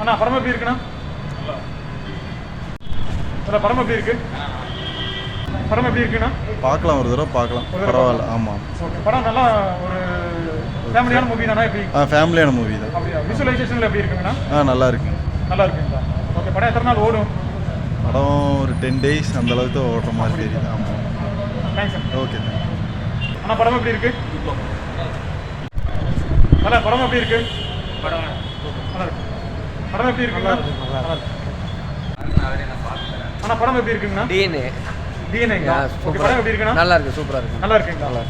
அண்ணா படம் எப்படி இருக்குண்ணா? படம் எப்படி இருக்கு? படம் எப்படி இருக்குண்ணா? பார்க்கலாம் ஒரு தடவை பார்க்கலாம். பரவாயில்ல ஆமாம் ஓகே படம் நல்லா ஒரு ஃபேமிலியான மூவி தானே எப்படி? ஆ ஃபேமிலியான மூவி தான். அப்படியா? விசுவலைசேஷனில் எப்படி இருக்குங்கண்ணா? ஆ நல்லா இருக்குங்க நல்லா இருக்குங்களா? ஓகே படம் எத்தனை நாள் ஓடும்? படம் ஒரு டென் டேஸ் அந்த அளவுக்கு ஓடுற மாதிரி தெரியுது. ஆமாம் தேங்க்ஸ் ஓகே அண்ணா படம் எப்படி இருக்கு? நல்லா படம் எப்படி இருக்கு? படம் இருக்கு படம் எப்படி இருக்குங்களா நல்லா இருக்கு அண்ணா படம் எப்படி இருக்குங்கண்ணா? டிஎன்ஏ டிஎன்ஏங்களா ஓகே படம் எப்படி இருக்குண்ணா? நல்லா இருக்கு சூப்பரா இருக்கு. நல்லா இருக்குங்களா?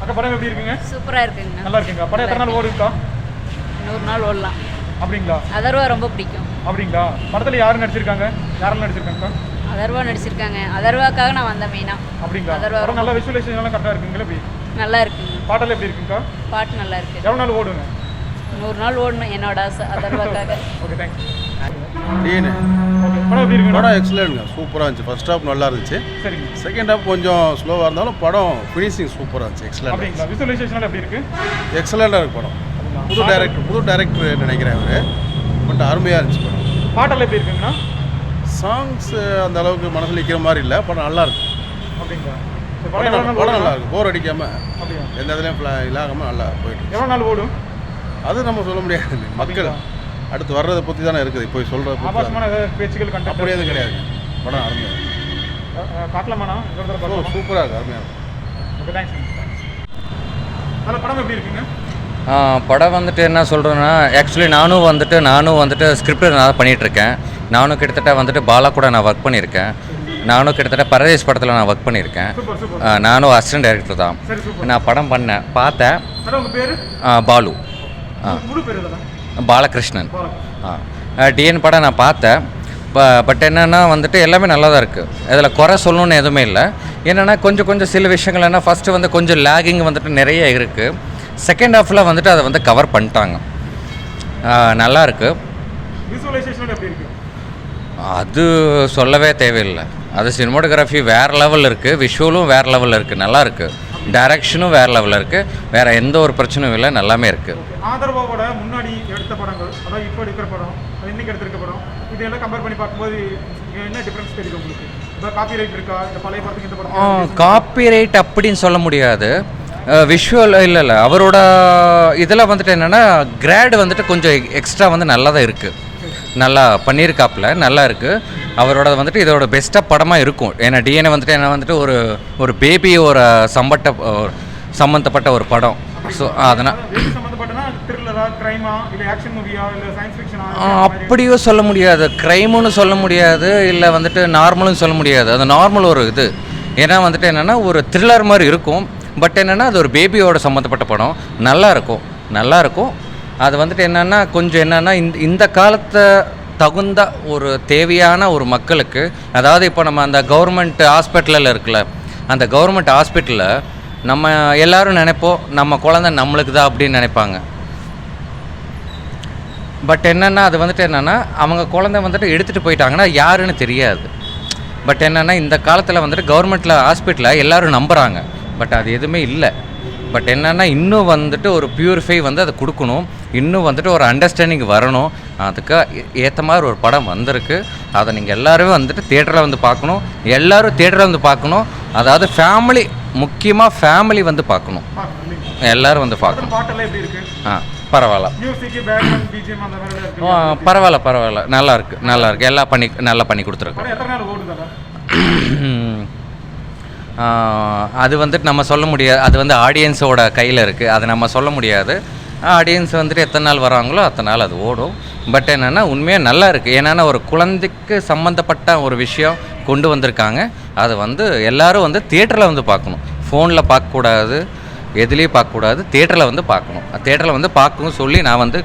அக்கா படம் எப்படி இருக்குங்க? சூப்பரா இருக்குங்கண்ணா. நல்லா இருக்குங்களா? படம் எத்தனை நாள் ஓடுங்கக்கா? நூறு நாள் ஓடலாம். அப்படிங்களா? அதர்வா ரொம்ப பிடிக்கும். அப்படிங்களா? படத்துல யாரு நடிச்சிருக்காங்க? யாரெல்லாம் நடிச்சிருக்காங்கக்கா? அதர்வா நடிச்சிருக்காங்க. அதர்வாக்காக நான் வந்தேன் மெயினா அப்படிங்களா? அதர்வா நல்லா விசுவலைசேஷன் எல்லாம் கரெக்டாக இருக்குங்களா எப்படி? நல்லா இருக்குங்க. பாட்டெல்லாம் எப்படி இருக்குங்கக்கா? பாட்டு நல்லா இருக்கு. எவ்வளோ நாள் ஓடுங்க? நூறு நாள் ஓடணும் என்னோட ஆசை அதர்வாக்காக ஓகே தேங்க்ஸ் டீனு. ஓகே படம் எப்படி படம் எக்ஸலண்ட்ங்க சூப்பராக இருந்துச்சு. ஃபர்ஸ்ட் ஹாஃப் நல்லா இருந்துச்சு. சரிங்க. செகண்ட் ஹாஃப் கொஞ்சம் ஸ்லோவாக இருந்தாலும் படம் ஃபினிஷிங் சூப்பராக இருந்துச்சு. எக்ஸலண்ட் விசுவலைசேஷன் எப்படி இருக்கு? எக்ஸலண்ட்டாக இருக்கு படம். புது டைரக்டர் புது டைரக்டர் நினைக்கிறேன் அவர். பட் அருமையாக இருந்துச்சு படம். பாட்டெல்லாம் எப்படி இருக்குங்கண்ணா? சாங்ஸ் அந்த அளவுக்கு மனசில் நிற்கிற மாதிரி இல்லை. படம் நல்லா இருக்கு. அப்படிங்களா? படம் நல்லா இருக்கு. போர் அடிக்காமல் எந்த இதுலையும் இல்லாமல் நல்லா போயிட்டு. எவ்வளோ நாள் ஓடும்? அது நம்ம சொல்ல முடியாது. மக்கள் அடுத்து வர்றதை பற்றி தானே இருக்குது. இப்போ சொல்கிறத பற்றி ஆபாசமான ஏதாவது பேச்சுகள் கண்டென்ட் அப்படி எதுவும் கிடையாது. படம் அருமையாக காட்டலாமாண்ணா இன்னொரு தடவை பார்க்கலாமா? சூப்பராக இருக்கு. அருமையாக இருக்கு. ஓகே தேங்க்ஸ் அதில் படம் எப்படி இருக்குங்க? படம் வந்துட்டு என்ன சொல்கிறேன்னா ஆக்சுவலி நானும் வந்துட்டு நானும் வந்துட்டு ஸ்கிரிப்ட் நான் பண்ணிகிட்ருக்கேன் நானும் கிட்டத்தட்ட வந்துட்டு பாலா கூட நான் ஒர்க் பண்ணியிருக்கேன். நானும் கிட்டத்தட்ட பரதேஷ் படத்தில் நான் ஒர்க் பண்ணியிருக்கேன். நானும் அசிஸ்டன்ட் டைரக்டர் தான். நான் படம் பண்ணேன். பார்த்தேன். பாலு. பாலகிருஷ்ணன். டிஎன் படம் நான் பார்த்தேன். பட் என்னென்னா வந்துட்டு எல்லாமே நல்லா தான் இருக்குது இதில் குறை சொல்லணும்னு எதுவுமே இல்லை. என்னென்னா கொஞ்சம் கொஞ்சம் சில விஷயங்கள் என்ன ஃபஸ்ட்டு வந்து கொஞ்சம் லேகிங் வந்துட்டு நிறைய இருக்குது செகண்ட் ஹாஃபில் வந்துட்டு அதை வந்து கவர் பண்ணிட்டாங்க. நல்லா இருக்கு. விசுவலைசேஷன் எப்படி இருக்கு? அது சொல்லவே தேவையில்லை. அது சினிமோட்டோகிராஃபி வேறு லெவலில் இருக்குது விஷுவலும் வேறு லெவலில் இருக்குது நல்லா இருக்குது டைரக்ஷனும் வேறு லெவலில் இருக்குது வேறு எந்த ஒரு பிரச்சனையும் இல்லை. நல்லாமே இருக்குது ஆதரவோட முன்னாடி எடுத்த படங்கள் அதாவது இப்போ எடுக்கிற படம் இன்னைக்கு எடுத்திருக்க படம் இதெல்லாம் கம்பேர் பண்ணி பார்க்கும்போது என்ன டிஃபரன்ஸ் தெரியுது உங்களுக்கு? காப்பிரைட் அப்படின்னு சொல்ல முடியாது. விஷுவல் இல்லை இல்லை. அவரோட இதில் வந்துட்டு என்னென்னா கிரேடு வந்துட்டு கொஞ்சம் எக்ஸ்ட்ரா வந்து நல்லா தான் இருக்குது நல்லா பண்ணியிருக்காப்புல. நல்லா இருக்குது அவரோட வந்துட்டு இதோட பெஸ்ட்டாக படமாக இருக்கும். ஏன்னா டிஎன்ஏ வந்துட்டு என்ன வந்துட்டு ஒரு ஒரு பேபி ஒரு சம்பட்ட சம்மந்தப்பட்ட ஒரு படம். ஸோ அதனால் அப்படியும் சொல்ல முடியாது. க்ரைமுன்னு சொல்ல முடியாது இல்லை வந்துட்டு நார்மலும் சொல்ல முடியாது. அது நார்மல் ஒரு இது. ஏன்னா வந்துட்டு என்னென்னா ஒரு த்ரில்லர் மாதிரி இருக்கும். பட் என்னென்னா அது ஒரு பேபியோட சம்மந்தப்பட்ட படம். நல்லா இருக்கும். நல்லா இருக்கும். அது வந்துட்டு என்னென்னா கொஞ்சம் என்னென்னா இந்த இந்த காலத்தை தகுந்த ஒரு தேவையான ஒரு மக்களுக்கு அதாவது இப்போ நம்ம அந்த கவர்மெண்ட் ஹாஸ்பிட்டலில் இருக்குல்ல அந்த கவர்மெண்ட் ஹாஸ்பிட்டலில் நம்ம எல்லாரும் நினைப்போம் நம்ம குழந்தை நம்மளுக்கு தான் அப்படின்னு நினைப்பாங்க. பட் என்னென்னா அது வந்துட்டு என்னென்னா அவங்க குழந்தை வந்துட்டு எடுத்துகிட்டு போயிட்டாங்கன்னா யாருன்னு தெரியாது. பட் என்னென்னா இந்த காலத்தில் வந்துட்டு கவர்மெண்ட்டில் ஹாஸ்பிட்டலில் எல்லாரும் நம்புகிறாங்க பட் அது எதுவுமே இல்லை. பட் என்னென்னா இன்னும் வந்துட்டு ஒரு ப்யூரிஃபை வந்து அதை கொடுக்கணும். இன்னும் வந்துட்டு ஒரு அண்டர்ஸ்டாண்டிங் வரணும். அதுக்கு ஏற்ற மாதிரி ஒரு படம் வந்திருக்கு. அதை நீங்கள் எல்லோருமே வந்துட்டு தேட்டரில் வந்து பார்க்கணும். எல்லோரும் தேட்டரில் வந்து பார்க்கணும். அதாவது ஃபேமிலி முக்கியமாக ஃபேமிலி வந்து பார்க்கணும். எல்லோரும் வந்து பார்க்கணும். ஆ பரவாயில்ல. பரவாயில்ல பரவாயில்ல. நல்லா இருக்கு நல்லா இருக்கு. எல்லாம் பண்ணி நல்லா பண்ணி கொடுத்துருக்கோம் அது வந்துட்டு நம்ம சொல்ல முடியாது அது வந்து ஆடியன்ஸோட கையில் இருக்குது அதை நம்ம சொல்ல முடியாது. ஆடியன்ஸ் வந்துட்டு எத்தனை நாள் வராங்களோ அத்தனை நாள் அது ஓடும். பட் என்னென்னா உண்மையாக நல்லா இருக்குது ஏன்னா ஒரு குழந்தைக்கு சம்மந்தப்பட்ட ஒரு விஷயம் கொண்டு வந்திருக்காங்க. அதை வந்து எல்லாரும் வந்து தியேட்டரில் வந்து பார்க்கணும். ஃபோனில் பார்க்கக்கூடாது எதுலேயும் பார்க்கக்கூடாது தேட்டரில் வந்து பார்க்கணும். தேட்டரில் வந்து பார்க்கணும் சொல்லி நான் வந்து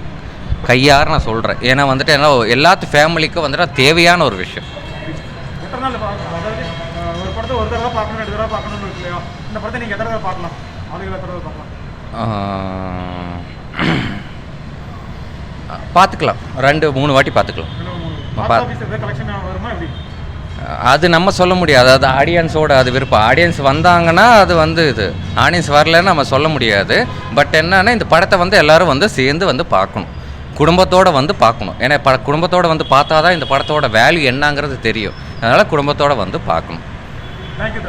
கையார நான் சொல்கிறேன் ஏன்னா வந்துட்டு என்ன எல்லாத்து ஃபேமிலிக்கும் வந்துட்டு தேவையான ஒரு விஷயம். பார்க்கலாம் அதாவது அஹ், ஒரு படத்தை ஒரு தடவை பார்க்கணும் ரெண்டு தடவை பார்க்கணும்னு இருக்கு இல்லையா இந்த படத்தை நீங்கள் எத்தனை தடவை பார்க்கலாம் ஆளுகளை எத்தனை தடவை பார்க்கலாம் பார்த்துக்கலாம். ரெண்டு மூணு வாட்டி பார்த்துக்கலாம். அது நம்ம சொல்ல முடியாது. அது ஆடியன்ஸோட அது விருப்பம். ஆடியன்ஸ் வந்தாங்கன்னா அது வந்து இது. ஆடியன்ஸ் வரலன்னு நம்ம சொல்ல முடியாது. பட் என்னன்னா இந்த படத்தை வந்து எல்லாரும் வந்து சேர்ந்து வந்து பார்க்கணும். குடும்பத்தோடு வந்து பார்க்கணும். ஏன்னா ப குடும்பத்தோடு வந்து பார்த்தா தான் இந்த படத்தோட வேல்யூ என்னங்கிறது தெரியும். அதனால் குடும்பத்தோடு வந்து பார்க்கணும். தேங்க்யூ